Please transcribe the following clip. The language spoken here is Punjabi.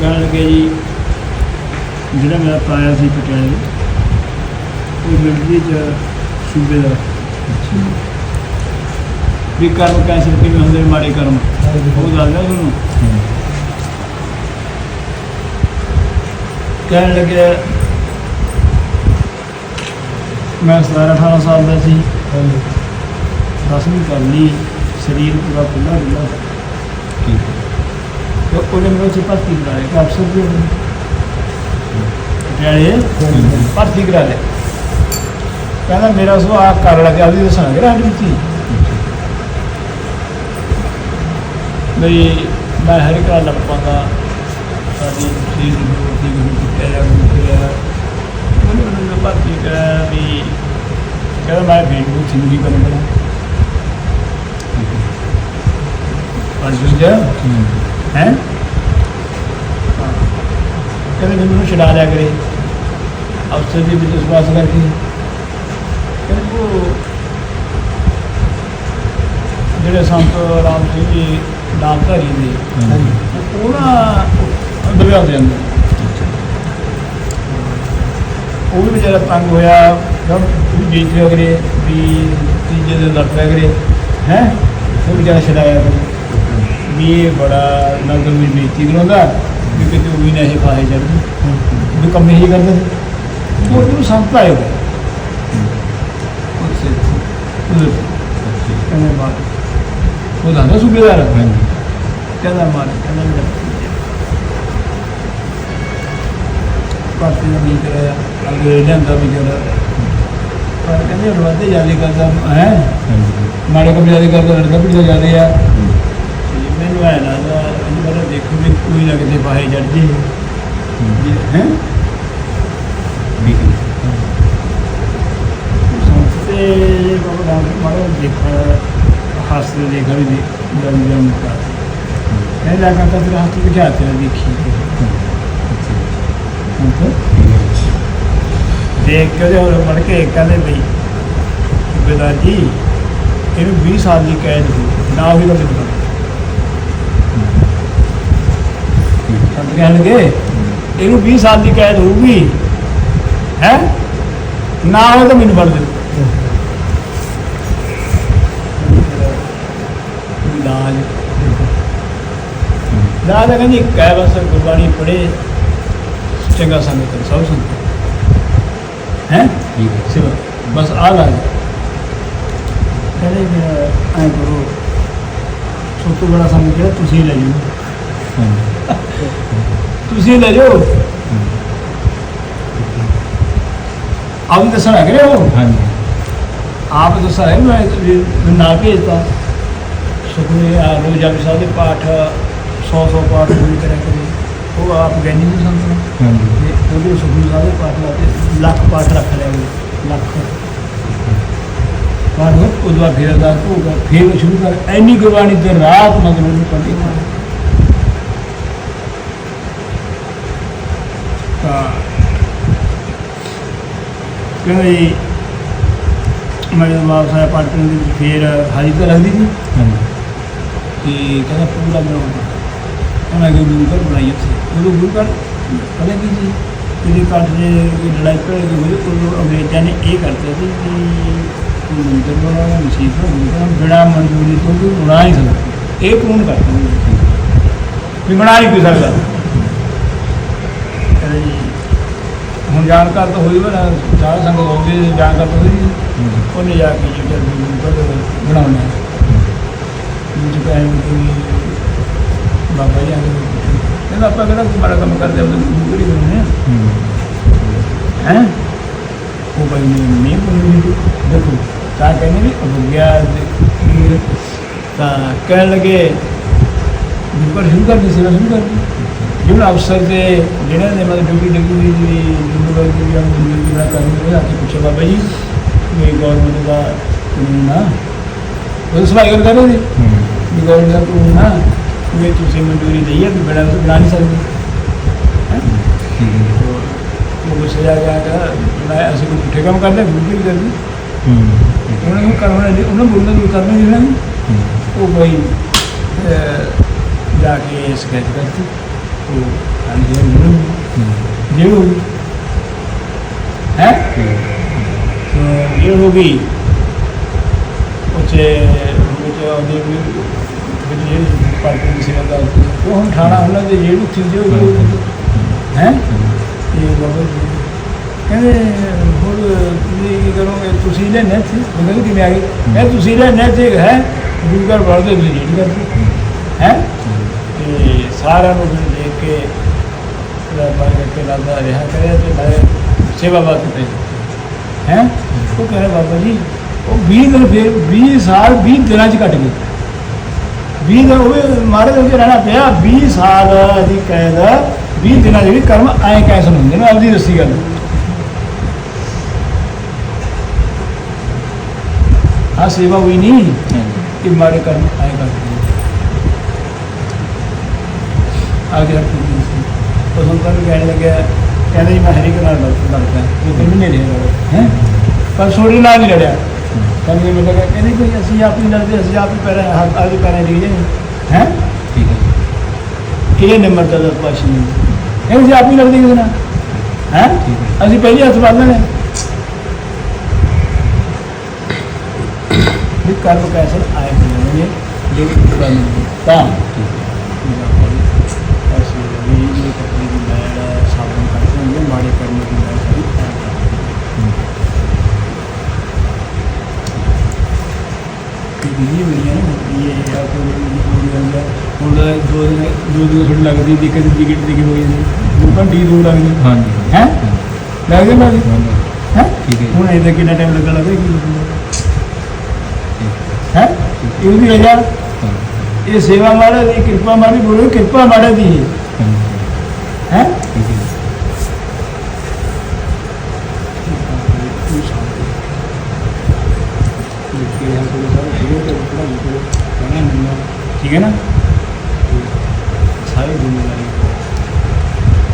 ਕਹਿਣ ਲੱਗੇ ਜੀ ਜਿਹੜਾ ਮੇਰਾ ਤਾਇਆ ਸੀ ਪਟਿਆਲੇ ਉਹ ਮਿਲਟਰੀ ਚ ਸੂਬੇ ਦਾ। ਵੀ ਕਰਮ ਕੈਂਸਰ ਕਿਵੇਂ ਹੁੰਦੇ ਨੇ ਮਾੜੇ ਕਰਮ। ਉਹ ਦੱਸਦਾ ਤੁਹਾਨੂੰ? ਕਹਿਣ ਲੱਗਿਆ ਮੈਂ 17 18 ਸਾਲ ਦਾ ਸੀ। ਦਸਵੀਂ ਕਰ ਲਈ ਸਰੀਰ ਪੂਰਾ ਖੁੱਲਾ ਡੁੱਲਾ ਤੇ ਉਹਨੇ ਮੈਨੂੰ ਉੱਥੇ ਭਰਤੀ ਕਰਾਇਆ ਕਿ ਅਫਸਰ ਜੀ ਪਟਿਆਲੇ ਭਰਤੀ ਕਰਾ ਲਿਆ ਕਹਿੰਦਾ ਮੇਰਾ ਸੁਭਾਅ ਕਰ ਲੱਗਿਆ ਉਹਦੀ ਦੱਸਾਂਗੇ ਰਾਂਡ ਵਿੱਚ ਹੀ ਮੇਰੀ ਮੈਂ ਹਰ ਇੱਕ ਨਾਲ ਪਾਉਂਦਾ ਸਾਡੀ ਨੂੰ ਦੀ ਗੁਰੂ ਕਿਹਾ ਗਿਆ ਉਹਨੇ ਮੈਨੂੰ ਭਰਤੀ ਕਰਾਇਆ ਵੀ ਕਹਿੰਦਾ ਮੈਂ ਫੇਸਬੁੱਕ ਸਿੰਗੀ ਕਰੂੰਗਾ ਪੜ੍ਹ ਜੂਗਾ ਹੈ? ਕਹਿੰਦੇ ਮੈਨੂੰ ਛਡਾ ਲਿਆ ਕਰੇ। ਅਫਸਰ ਜੀ ਵਿੱਚ ਵਿਸ਼ਵਾਸ ਕਰਕੇ। ਕਹਿੰਦੇ ਉਹ ਜਿਹੜੇ ਸੰਤ ਰਾਮ ਸਿੰਘ ਜੀ ਨਾਮਧਾਰੀ ਨੇ ਉਹ ਨਾ ਦਰਿਆ ਦੇ ਅੰਦਰ। ਉਹ ਵੀ ਵਿਚਾਰਾ ਤੰਗ ਹੋਇਆ ਜਦ ਵੀ ਬੀਜ ਅਗਰੇ ਵੀ ਤੀਜੇ ਦੇ ਲੜ ਪਿਆ ਕਰੇ। ਹੈ? ਉਹ ਵਿਚਾਰਾ ਛਡਾਇਆ ਕਰੇ। ਵੀ ਇਹ ਬੜਾ ਨਗਰ ਵੀ ਬੇਇੱਜ਼ਤੀ ਕਰਾਉਂਦਾ ਵੀ ਕਿਤੇ ਉਹ ਵੀ ਨਾ ਇਹ ਫਾਹੇ ਚੜ੍ਹਦੀ ਵੀ ਕੰਮ ਇਹੀ ਕਰਦਾ। ਸੀ ਉਹ ਨੂੰ ਸੰਤ ਆਏ ਹੋਏ। ਉਹਦੇ ਕਹਿੰਦੇ ਬਾਤ ਉਹ ਦਾ ਸੁਬੇਦਾਰ। ਕਹਿੰਦਾ ਮਾਰ ਕਹਿੰਦਾ ਮੇਰਾ ਪਾਰਟੀ ਦਾ ਵੀ ਕਰਿਆ ਅੱਗੇ ਲਿਆਂਦਾ ਵੀ ਜਿਹੜਾ ਪਰ ਕਹਿੰਦੇ ਵੱਧੇ ਜਾਂਦੇ ਕਰਦਾ। ਹੈ ਮਾੜੇ ਕੰਮ ਜ਼ਿਆਦਾ ਕਰਦਾ ਲੜਦਾ ਵੀ ਜਾਂਦੇ ਆ। ਮੈਨੂੰ ਐ ਲੱਗਦਾ ਇਹਨੂੰ ਪਹਿਲਾਂ ਦੇਖੋ ਵੀ ਕੋਈ ਨਾ ਕਿਤੇ ਪਾਹੇ ਜੜ ਜੇ। ਹੈ? ਤੇ ਬਾਬਾ ਰਾਮ ਮਾੜਾ ਦੇਖਾ ਹਾਸਤੇ ਦੇਖਾ ਵੀ ਦਮ ਦਮ ਕਾ ਇਹ ਲੱਗਾ ਤਾਂ ਫਿਰ ਹੱਥ ਦੇਖੀ। ਹੁਣ ਦੇਖ ਕੇ ਉਹਦੇ ਹੋਰ ਮੜ ਕੇ ਕਹਿੰਦੇ ਬਈ ਜੀ ਇਹਨੂੰ 20 ਸਾਲ ਦੀ ਕੈਦ ਹੋਈ। ਨਾ ਹੋਈ ਤਾਂ ਮੈਨੂੰ ਪਤਾ ਸੰਤ ਕਹਿਣ ਲੱਗੇ ਇਹਨੂੰ 20 ਸਾਲ ਦੀ ਕੈਦ ਹੋਊਗੀ ਹੈ? ਨਾ ਹੋਵੇ ਤਾਂ ਮੈਨੂੰ ਫੜ ਦੇ। ਲਾਜ। ਲਾਜ ਕਹਿੰਦੀ ਕਹਿ ਬਸ ਗੁਰਬਾਣੀ ਪੜੇ ਚੰਗਾ ਸੰਗਤ ਸਭ ਸੰਗਤ ਹੈ। ਸਿਵਾ ਬਸ ਆ ਲਾ ਕਹਿੰਦੇ ਐਂ ਕਰੋ ਸਭ ਤੋਂ ਬੜਾ ਕਿਹਾ ਤੁਸੀਂ ਲੈ ਜਾਓ। ਤੁਸੀਂ ਲੈ ਜਾਓ। ਆਪ ਵੀ ਦੱਸਣਾ ਕਰੇ ਹੋ? ਆਪ ਦੱਸਣਾ ਹੈ ਮੈਂ ਵੀ ਮੈਂ ਨਾ ਭੇਜਦਾ ਸੁਖਨੇ ਆ ਰੋਜ਼ ਜਪ ਸਾਹਿਬ ਦੇ ਪਾਠ 100 100 ਪਾਠ ਹੋਈ ਕਰਿਆ ਕਰੇ। ਉਹ ਆਪ ਗੈਨੀ ਨੂੰ ਸੰਤਨਾ ਤੇ ਉਹਦੇ ਸੁਖਨੇ ਸਾਹਿਬ ਦੇ ਪਾਠ ਲਾਤੇ ਲੱਖ ਪਾਠ ਰੱਖ ਲਿਆ ਉਹ ਲੱਖ। ਪਾਠ ਹੋ ਉਦੋਂ ਬਾਅਦ ਫਿਰ ਅਰਦਾਸ ਹੋਊਗਾ ਫਿਰ ਸ਼ੁਰੂ ਕਰ। ਐਨੀ ਗੁਰਬਾਣੀ ਤੇ ਰਾਤ ਮਗਰ ਉਹਨੂੰ ਪੜ੍ਹਦੀ ਕਹਿੰਦੇ ਜੀ ਮੈਂ ਜਦੋਂ ਵਾਪਸ ਆਇਆ ਪਾਟਨ ਦੇ ਵਿੱਚ ਫਿਰ ਹਾਜ਼ਰੀ ਤਾਂ ਲੱਗਦੀ ਸੀ ਤੇ ਕਹਿੰਦਾ ਪੂਰਾ ਬਣਾਉਂਦਾ ਉਹਨਾਂ ਕਿ ਗੁਰੂ ਘਰ ਬਣਾਈ ਉੱਥੇ। ਉਦੋਂ ਗੁਰੂ ਘਰ? ਪਤਾ ਕੀ ਜੀ ਜਿਹੜੇ ਕੱਟ ਦੇ ਲੜਾਈ ਪੜ ਹੋਈ ਉਦੋਂ ਅੰਗਰੇਜ਼ਾਂ ਨੇ ਇਹ ਕਰਤੇ ਸੀ ਕਿ ਮੰਦਰ ਬਣਾਉਣਾ ਮਸੀਤ ਬਣਾਉਣਾ ਬਿਨਾਂ ਮਨਜ਼ੂਰੀ ਤੋਂ ਕੋਈ ਬਣਾ ਨਹੀਂ ਸਕਦਾ। ਇਹ ਕਾਨੂੰਨ ਕਰਤਾ ਵੀ ਬਣਾ ਨਹੀਂ ਸਕਦਾ। ਹੁਣ ਜਾਣਕਾਰ ਤਾਂ ਹੋਈ ਬਣਾ ਸਾਧ ਸੰਗਤ ਹੋ ਗਈ ਜਾਣਕਾਰ ਤਾਂ ਹੋਈ ਉਹਨੇ ਜਾ ਕੇ ਜਿਹੜਾ ਗੁਰੂ ਘਰ ਬਣਾਉਣਾ ਮੁझे ਕਹੇ ਕਿ ਬਾਬਾ ਜੀ ਆ ਕੇ ਕਹਿੰਦਾ ਆਪਾਂ ਕਿਹੜਾ ਕੋਈ ਮਾੜਾ ਕੰਮ ਕਰਦੇ ਉਹਦੇ ਗੁਰੂ ਘਰ ਹੀ। ਉਹ ਭਾਈ ਨੇ ਬੋਲੀ ਦੇਖੋ ਤਾਂ ਕਹਿੰਦੇ ਵੀ ਦੇ ਤਾਂ ਕਹਿਣ ਲੱਗੇ ਘਰ ਸ਼ੁਰੂ ਕਰ ਦੀ ਸੇਵਾ ਸ਼ੁਰੂ ਕਰ ਦੀ ਜਿਹੜਾ ਅਫਸਰ ਦੇ ਜਿਹੜਾ ਨੇ ਮਤਲਬ ਡਿਊਟੀ ਲੱਗੀ ਹੋਈ ਜੀ ਜ਼ਿੰਮੇਵਾਰੀ ਦੀ ਜਾਂ ਜ਼ਿੰਮੇਵਾਰੀ ਦਾ ਕਰਨ ਦੇ ਹੱਥ ਪੁੱਛੋ ਬਾਬਾ ਜੀ ਇਹ ਗਵਰਨਮੈਂਟ ਦਾ ਕਾਨੂੰਨ ਆ। ਉਹ ਸਵਾਈ ਕਰ ਰਹੇ ਨੇ ਵੀ ਗਵਰਨਮੈਂਟ ਦਾ ਕਾਨੂੰਨ ਆ ਵੀ ਤੁਸੀਂ ਮਨਜ਼ੂਰੀ ਦਈ ਹੈ ਵੀ ਬੜਾ ਉਸ ਬਣਾ ਨਹੀਂ ਸਕਦੇ। ਹੈਂ? ਉਹ ਜਾ ਗਿਆ ਕਿ ਮੈਂ ਅਸੀਂ ਕੋਈ ਪੁੱਠੇ ਕੰਮ ਕਰਦੇ ਬਿਲਕੁਲ ਨਹੀਂ ਕਰਦੇ। ਉਹਨਾਂ ਨੂੰ ਕਰਨਾ ਨਹੀਂ ਉਹਨਾਂ ਬੋਲਣਾ ਨਹੀਂ ਕਰਨਾ ਨਹੀਂ ਉਹ ਬਈ ਜਾ ਕੇ ਸਕੈਚ ਕਰਤੀ। ਉਹ ਅੰਜੇ ਨੂੰ ਜੇ ਹੋ ਗਈ ਹੈ तो ये होगी कुछ कुछ आगे भी ਜਿਹੜੀ ਪਾਰਟੀ ਦੀ ਸੇਵਾ ਦਾ ਉਹ ਹੁਣ ਠਾਣਾ ਉਹਨਾਂ ਦੇ ਜਿਹੜੀ ਚੀਜ਼ ਹੋ ਹੈ ਇਹ ਬਾਬਾ ਜੀ ਕਹਿੰਦੇ ਹੋਰ ਤੁਸੀਂ ਕੀ ਕਰੋਗੇ ਤੁਸੀਂ ਲੈਣੇ ਸੀ ਉਹਨਾਂ ਨੇ ਕਿਵੇਂ ਆ ਗਏ ਮੈਂ ਤੁਸੀਂ ਲੈਣੇ ਸੀ ਹੈ ਦੂਜਾ ਵਰਦੇ ਤੁਸੀਂ ਜਿਹੜੀ ਕਰਦੇ ਹੈ ਤੇ ਸਾਰਿਆਂ ਨੂੰ ਫਿਰ ਦੇਖ ਕੇ ਰੱਬਾ ਕੇ ਲੱਗਦਾ ਰਿਹਾ ਕਰਿਆ ਤੇ ਮੈਂ ਸੇਵਾ ਵਾਸਤੇ ਹੈ? ਉਹ ਕਹ ਬਾਬਾ ਜੀ ਉਹ 20 ਦਿਨ ਫਿਰ 20 ਸਾਲ 20 ਦਿਨਾਂ ਚ ਕੱਟ ਗਏ। 20 ਦਿਨ ਉਹ ਮਾਰੇ ਦੇ ਰਹਿਣਾ ਪਿਆ 20 ਸਾਲ ਦੀ ਕੈਦ 20 ਦਿਨਾਂ ਵੀ ਕਰਮ ਐ ਕੈਸਨ ਹੁੰਦੇ ਨੇ ਆਪਦੀ ਦੱਸੀ ਗੱਲ। ਆ ਸੇਵਾ ਹੋਈ ਨਹੀਂ ਕਿ ਮਾਰੇ ਕਰਮ ਐ ਕਰਦੇ ਆ ਗਿਆ ਉਹ ਸੰਤਾਂ ਨੂੰ ਕਹਿਣ ਲੱਗਿਆ ਕਹਿੰਦੇ ਜੀ ਮੈਂ ਹਰੀ ਕੇ ਨਾਲ ਲੜ- ਲੜਦਾ ਉਹ ਤੇ ਮਹੀਨੇ ਰਿਹਾ ਹੈ ਪਰ ਛੋੜੀ ਨਾਲ ਨਹੀਂ ਲੜਿਆ ਕਹਿੰਦੇ ਮੈਂ ਕਿਹਾ ਕਹਿੰਦੇ ਕੋਈ ਅਸੀਂ ਆਪ ਹੀ ਲੜਦੇ ਅਸੀਂ ਆਪ ਹੀ ਪੈਰਾਂ ਹੱਥ ਆਗੇ ਪੈਰਾਂ ਦੇ ਜੇ ਹੈ ਠੀਕ ਹੈ ਕਿਹੜੇ ਨੰਬਰ ਦਾ ਦਾ ਪਾਸ਼ੀ ਨਹੀਂ ਕਹਿੰਦੇ ਅਸੀਂ ਆਪ ਹੀ ਲੜਦੇ ਕਿਸੇ ਨਾਲ ਹੈ ਠੀਕ ਅਸੀਂ ਪਹਿਲੇ ਹੱਥ ਬੰਨ੍ਹ ਲੈਣੇ ਵੀ ਕਰਮ ਕੈਸਲ ਆਏ ਹੋਏ ਨੇ ਜੋ ਬੰਨ ਤਾਂ ਹੋਈ ਹੈ ਨਾ ਇਹ ਆ ਕੋਈ ਹੋਈ ਜਾਂਦਾ ਹੁਣ ਦੋ ਦਿਨ ਦੋ ਦਿਨ ਥੋੜੀ ਲੱਗਦੀ ਦੀ ਕਦੀ ਟਿਕਟ ਦੀ ਹੋਈ ਜਾਂਦੀ ਦੋ ਘੰਟੇ ਹੀ ਦੋ ਲੱਗਦੀ ਹਾਂਜੀ ਹੈ? ਲੱਗਦੇ ਨਾ ਜੀ ਹਾਂਜੀ ਹੈ। ਠੀਕ ਹੈ। ਹੁਣ ਇਹਦਾ ਕਿੰਨਾ ਟਾਈਮ ਲੱਗਣ ਲੱਗਾ ਕੀ ਹੈ। ਇਹ ਵੀ ਰਜਾ ਇਹ ਸੇਵਾ ਮਾੜਾ ਦੀ ਕਿਰਪਾ ਮਾੜੀ ਬੋਲੋ ਕਿਰਪਾ ਮਾੜਾ ਦੀ। ਹੈ। ਹੈ? ਠੀਕ ਹੈ ਨਾ?